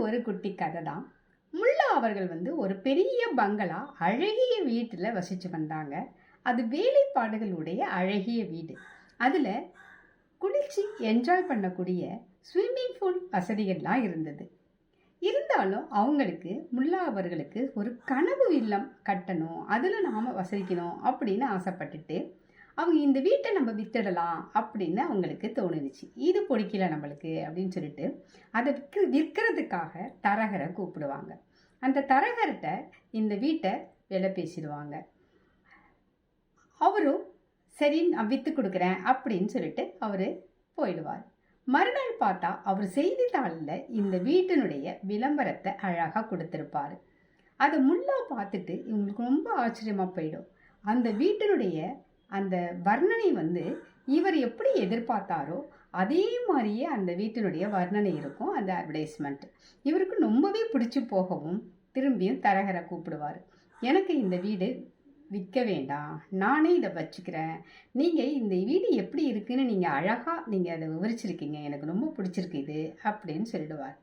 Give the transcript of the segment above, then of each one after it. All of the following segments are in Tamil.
ஒரு குட்டி கதை தான். முல்லா அவர்கள் வந்து ஒரு பெரிய பங்களா அழகிய வீட்டில் வசித்து வந்தாங்க. அது வேலைப்பாடுகளுடைய அழகிய வீடு. அதில் குளிச்சு என்ஜாய் பண்ணக்கூடிய ஸ்விம்மிங் பூல் வசதிகள்லாம் இருந்தது. இருந்தாலும் அவங்களுக்கு முல்லா அவர்களுக்கு ஒரு கனவு இல்லம் கட்டணும் அதில் நாம் வசிக்கணும் அப்படின்னு ஆசைப்பட்டுட்டு அவங்க இந்த வீட்டை நம்ம வித்துடலாம் அப்படின்னு அவங்களுக்கு தோணுச்சு. இது பிடிக்கல நம்மளுக்கு அப்படின்னு சொல்லிட்டு அதை விற்க விற்கிறதுக்காக தரகரை கூப்பிடுவாங்க. அந்த தரகர்கிட்ட இந்த வீட்டை விலை பேசிடுவாங்க. அவரும் சரி நான் விற்று கொடுக்குறேன் அப்படின்னு சொல்லிட்டு அவர் போயிடுவார். மறுநாள் பார்த்தா அவர் செய்தித்தாளில் இந்த வீட்டினுடைய விளம்பரத்தை அழகாக கொடுத்துருப்பார். அதை முல்லா பார்த்துட்டு இவங்களுக்கு ரொம்ப ஆச்சரியமாக போயிடும். அந்த வீட்டினுடைய அந்த வர்ணனை வந்து இவர் எப்படி எதிர்பார்த்தாரோ அதே மாதிரியே அந்த வீட்டினுடைய வர்ணனை இருக்கும் அந்த அட்வர்டைஸ்மெண்ட் இவருக்கு ரொம்பவே பிடிச்சி போகவும் திரும்பியும் தரகரை கூப்பிடுவார். எனக்கு இந்த வீடு விற்க வேண்டாம் நானே இதை வச்சுக்கிறேன். நீங்கள் இந்த வீடு எப்படி இருக்குன்னு நீங்கள் அழகாக நீங்கள் அதை விவரிச்சிருக்கீங்க எனக்கு ரொம்ப பிடிச்சிருக்கு இது அப்படின்னு சொல்லிடுவார்.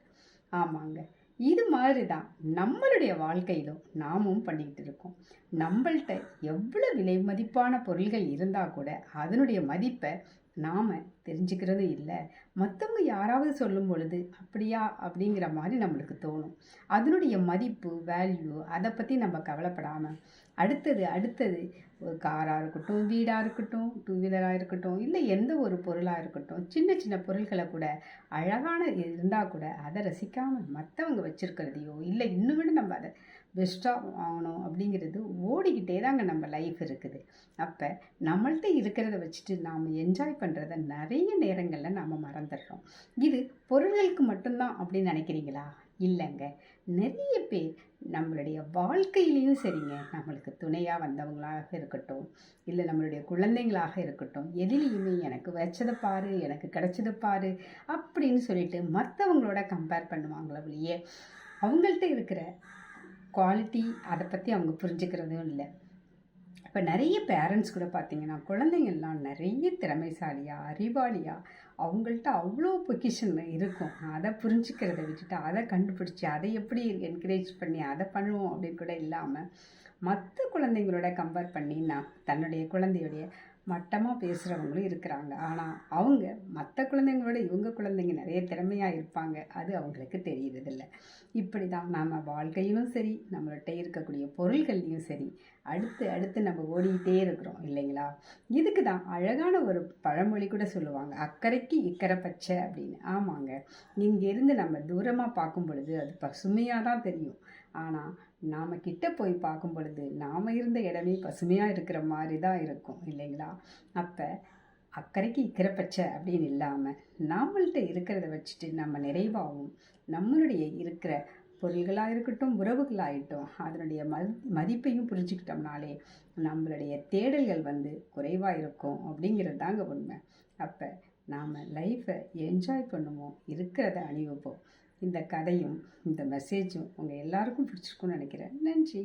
ஆமாங்க. இது மாதிரி தான் நம்மளுடைய வாழ்க்கையிலும் நாமும் பண்ணிக்கிட்டு இருக்கோம். நம்மள்கிட்ட எவ்வளோ விலை மதிப்பான பொருள்கள் இருந்தால் கூட அதனுடைய மதிப்பை நாம் தெரிஞ்சுக்கிறது இல்லை. மற்றவங்க யாராவது சொல்லும் பொழுது அப்படியா? அப்படிங்கிற மாதிரி நம்மளுக்கு தோணும். அதனுடைய மதிப்பு வேல்யூ அதை பற்றி நம்ம கவலைப்படாமல் அடுத்தது அடுத்தது ஒரு காராக இருக்கட்டும் வீடாக இருக்கட்டும் டூ வீலராக இருக்கட்டும் இல்லை எந்த ஒரு பொருளாக இருக்கட்டும் சின்ன சின்ன பொருட்களை கூட அழகான இருந்தால் கூட அதை ரசிக்காமல் மற்றவங்க வச்சுருக்கிறதையோ இல்லை இன்னும் நம்ம அதை பெஸ்ட்டாக ஆகணும் அப்படிங்கிறது ஓடிக்கிட்டே தாங்க நம்ம லைஃப் இருக்குது. அப்போ நம்மள்கிட்ட இருக்கிறத வச்சுட்டு நாம் என்ஜாய் பண்ணுறத நிறைய நேரங்களில் நாம் மறந்துடுறோம். இது பொருள்களுக்கு மட்டும்தான் அப்படின்னு நினைக்கிறீங்களா? இல்லைங்க. நிறைய பேர் நம்மளுடைய வாழ்க்கையிலையும் சரிங்க நம்மளுக்கு துணையாக வந்தவங்களாக இருக்கட்டும் இல்லை நம்மளுடைய குழந்தைங்களாக இருக்கட்டும் எதிலையுமே எனக்கு வச்சதை பாரு எனக்கு கிடைச்சதை பாரு அப்படின்னு சொல்லிட்டு மற்றவங்களோட கம்பேர் பண்ணுவாங்களே அவங்கள்ட்ட இருக்கிற குவாலிட்டி அதை பற்றி அவங்க புரிஞ்சுக்கிறதும் இல்லை. இப்போ நிறைய பேரண்ட்ஸ் கூட பார்த்தீங்கன்னா குழந்தைங்கள்லாம் நிறைய திறமைசாலியாக அறிவாளியாக அவங்கள்ட்ட அவ்வளோ பொக்கிஷன் இருக்கும். அதை புரிஞ்சுக்கிறத விட்டுட்டு அதை கண்டுபிடிச்சி அதை எப்படி என்கரேஜ் பண்ணி அதை பண்ணுவோம் அப்படின்னு கூட இல்லாமல் மற்ற குழந்தைங்களோட கம்பேர் பண்ணி நான் தன்னுடைய குழந்தையுடைய மட்டமாக பேசுகிறவங்களும் இருக்கிறாங்க. ஆனால் அவங்க மற்ற குழந்தைங்களோட இவங்க குழந்தைங்க நிறைய திறமையாக இருப்பாங்க. அது அவங்களுக்கு தெரியறதில்ல. இப்படி தான் நாம் வாழ்க்கையிலும் சரி நம்மள்கிட்ட இருக்கக்கூடிய பொருள்கள்லையும் சரி அடுத்து அடுத்து நம்ம ஓடிக்கிட்டே இருக்கிறோம் இல்லைங்களா? இதுக்கு தான் அழகான ஒரு பழமொழி கூட சொல்லுவாங்க. அக்கறைக்கு இக்கரை பச்சை அப்படின்னு. ஆமாங்க. இங்கேருந்து நம்ம தூரமாக பார்க்கும் பொழுது அது பசுமையாக தான் தெரியும். ஆனால் நாம் கிட்ட போய் பார்க்கும் பொழுது நாம் இருந்த இடமே பசுமையாக இருக்கிற மாதிரி தான் இருக்கும் இல்லைங்களா? அப்போ அக்கறைக்கு இக்கிறப்பச்ச அப்படின்னு இல்லாமல் நம்மள்கிட்ட இருக்கிறத வச்சுட்டு நம்ம நிறைவாகவும் நம்மளுடைய இருக்கிற பொருள்களாக இருக்கட்டும் உறவுகளாகட்டும் அதனுடைய மதி மதிப்பையும் புரிஞ்சுக்கிட்டோம்னாலே நம்மளுடைய தேடல்கள் வந்து குறைவாக இருக்கும் அப்படிங்கிறது தாங்க உண்மை. அப்போ நாம் லைஃப்பை என்ஜாய் பண்ணுவோம் இருக்கிறத அணிவிப்போம். இந்த கதையும் இந்த மெசேஜும் உங்கள் எல்லாருக்கும் பிடிச்சிருக்கும்னு நினைக்கிறேன். நன்றி.